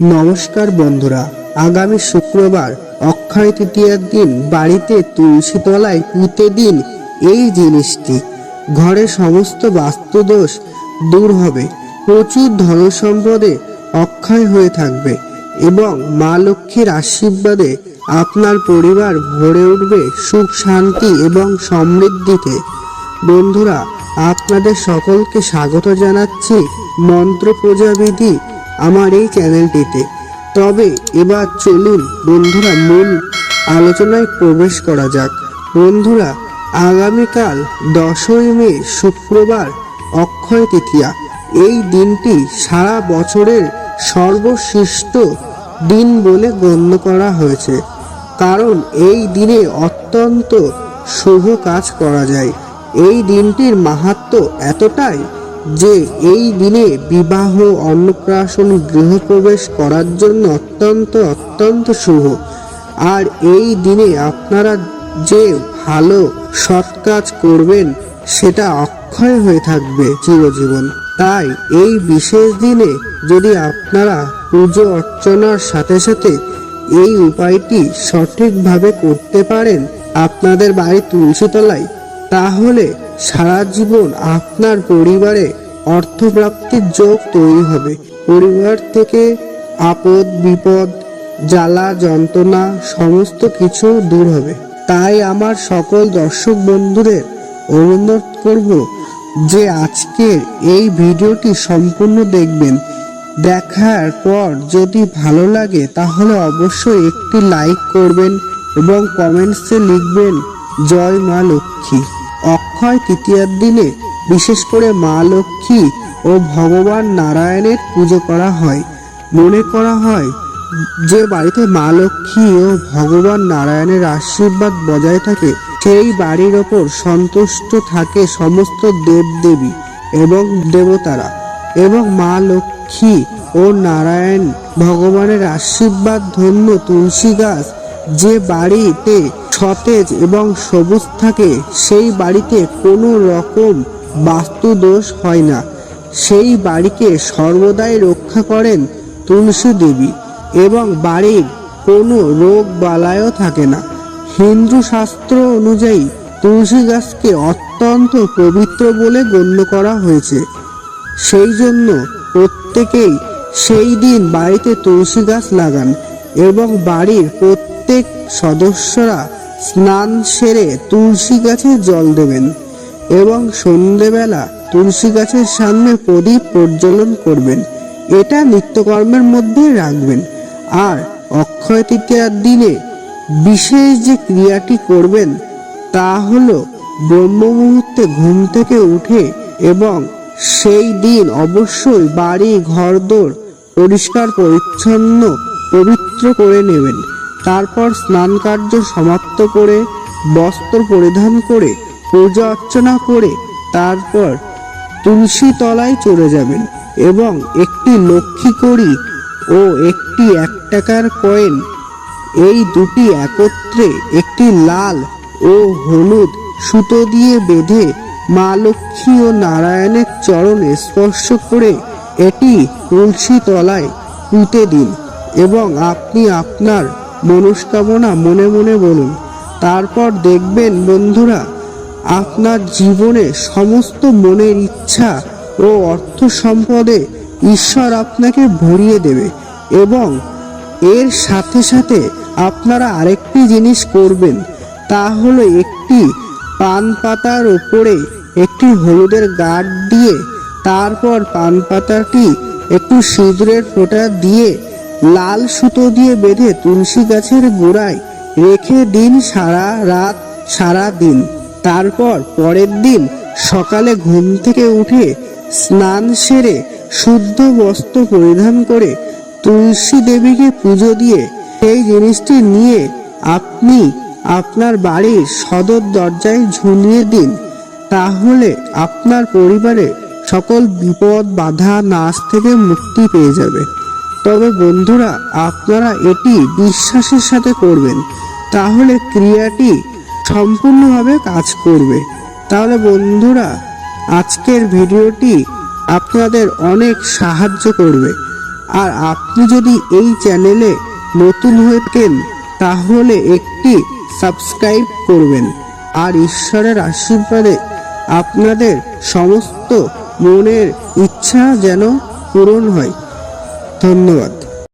নমস্কার বন্ধুরা, আগামী শুক্রবার অক্ষয় তৃতীয়ার দিন বাড়িতে তুলসী তলায় পুঁতে দিন এই জিনিসটি। ঘরে সমস্ত বাস্তুদোষ দূর হবে। প্রচুর ধন সম্পদে অক্ষয় হয়ে থাকবে এবং মা লক্ষ্মীর আশীর্বাদে আপনার পরিবার ভরে উঠবে সুখ, শান্তি এবং সমৃদ্ধিতে। বন্ধুরা, আপনাদের সকলকে স্বাগত জানাচ্ছি মন্ত্র প্রজাবিধি আমার এই চ্যানেলটিতে তবে এবার চলুন বন্ধুরা মূল আলোচনায় প্রবেশ করা যাক। বন্ধুরা, আগামীকাল দশই মে, শুক্রবার, অক্ষয় তৃতীয়া। এই দিনটি সারা বছরের সর্বশ্রেষ্ঠ দিন বলে গণ্য করা হয়েছে। কারণ এই দিনে অত্যন্ত শুভ কাজ করা যায়। এই দিনটির মাহাত্ম এতটাই যে এই দিনে বিবাহ অন্নপ্রাশন গৃহপ্রবেশ করার জন্য অত্যন্ত অত্যন্ত শুভ। আর এই দিনে আপনারা যে ভালো, সৎ কাজ করবেন, সেটা অক্ষয় হয়ে থাকবে চিরজীবন। তাই এই বিশেষ দিনে যদি আপনারা পুজো অর্চনার সাথে সাথে এই উপায়টি সঠিকভাবে করতে পারেন, আপনাদের বাড়ি তুলসীতলায় তাহলে সারা জীবন আপনার পরিবারে অর্থপ্রাপ্তির যোগ তৈরি হবে। পরিবার থেকে আপদ, বিপদ, জ্বালা, যন্ত্রণা সমস্ত কিছু দূর হবে। তাই আমার সকল দর্শক বন্ধুদের অনুরোধ করব যে আজকের এই ভিডিওটি সম্পূর্ণ দেখবেন। দেখার পর যদি ভালো লাগে তাহলে অবশ্যই একটি লাইক করবেন এবং কমেন্টসে লিখবেন, জয় মা লক্ষ্মী। অক্ষয় তৃতীয়ার দিনে বিশেষ করে মা লক্ষ্মী ও ভগবান নারায়ণের পুজো করা হয়। মনে করা হয় যে বাড়িতে মা লক্ষ্মী ও ভগবান নারায়ণের আশীর্বাদ বজায় থাকে, সেই বাড়ির ওপর সন্তুষ্ট থাকে সমস্ত দেবদেবী এবং দেবতারা এবং মা লক্ষ্মী ও নারায়ণ ভগবানের আশীর্বাদ ধন্য তুলসী গাছ যে বাড়িতে সতেজ এবং সবুজ থাকে, সেই বাড়িতে কোনো রকম বাস্তু দোষ হয় না। সেই বাড়িকে সর্বদাই রক্ষা করেন তুলসী দেবী এবং বাড়ির কোনো রোগ বালায়ও থাকে না। হিন্দু শাস্ত্র অনুযায়ী তুলসী গাছকে অত্যন্ত পবিত্র বলে গণ্য করা হয়েছে। সেই জন্য প্রত্যেকেই সেই দিন বাড়িতে তুলসী গাছ লাগান এবং বাড়ির প্রত্যেক সদস্যরা স্নান সেরে তুলসী গাছে জল দেবেন এবং সন্ধেবেলা তুলসী গাছের সামনে প্রদীপ প্রজ্বলন করবেন। এটা নিত্যকর্মের মধ্যে রাখবেন। আর অক্ষয় তৃতীয়ার দিনে বিশেষ যে ক্রিয়াটি করবেন, তা হল ব্রহ্ম মুহূর্তে ঘুম থেকে উঠে এবং সেই দিন অবশ্যই বাড়ি, ঘরদোর পরিষ্কার, পরিচ্ছন্ন, পবিত্র করে নেবেন। তারপর স্নান কার্য সমাপ্ত করে বস্ত্র পরিধান করে পূজা অর্চনা করে তারপর তুলসী তলায় চলে যাবেন এবং একটি লক্ষ্মী কড়ি ও একটি এক টাকার কয়েন, এই দুটি একত্রে একটি লাল ও হলুদ সুতো দিয়ে বেঁধে মা লক্ষ্মী ও নারায়ণের চরণে স্পর্শ করে এটি তুলসী তলায় পুঁতে দিন এবং আপনি আপনার মনস্কামনা মনে মনে বলুন। তারপর দেখবেন বন্ধুরা, আপনার জীবনে সমস্ত মনের ইচ্ছা ও অর্থ সম্পদে ঈশ্বর আপনাকে ভরিয়ে দেবে এবং এর সাথে সাথে আপনারা আরেকটি জিনিস করবেন, তা হলো একটি পান পাতার ওপরে একটি হলুদের গাঢ় দিয়ে তারপর পান পাতাটি একটু সিঁদুরের ফোঁটা দিয়ে লাল সুতো দিয়ে বেঁধে তুলসী গাছের গোড়ায় রেখে দিন সারা রাত, সারা দিন। তারপর পরের দিন সকালে ঘুম থেকে উঠে স্নান সেরে শুদ্ধ বস্ত্র পরিধান করে তুলসী দেবীকে পুজো দিয়ে সেই জিনিসটি নিয়ে আপনি আপনার বাড়ির সদর দরজায় ঝুলিয়ে দিন। তাহলে আপনার পরিবারে সকল বিপদ, বাধা, নাশ থেকে মুক্তি পেয়ে যাবে। তবে বন্ধুরা, আপনারা এটি বিশ্বাসের সাথে করবেন। তাহলে ক্রিয়াটি সম্পূর্ণভাবে কাজ করবে। তাহলে বন্ধুরা, আজকের ভিডিওটি আপনাদের অনেক সাহায্য করবে। আর আপনি যদি এই চ্যানেলে নতুন হয়ে থাকেন, তাহলে একটি সাবস্ক্রাইব করবেন। আর ঈশ্বরের আশীর্বাদে আপনাদের সমস্ত মনের ইচ্ছা যেন পূরণ হয়। ধন্যবাদ।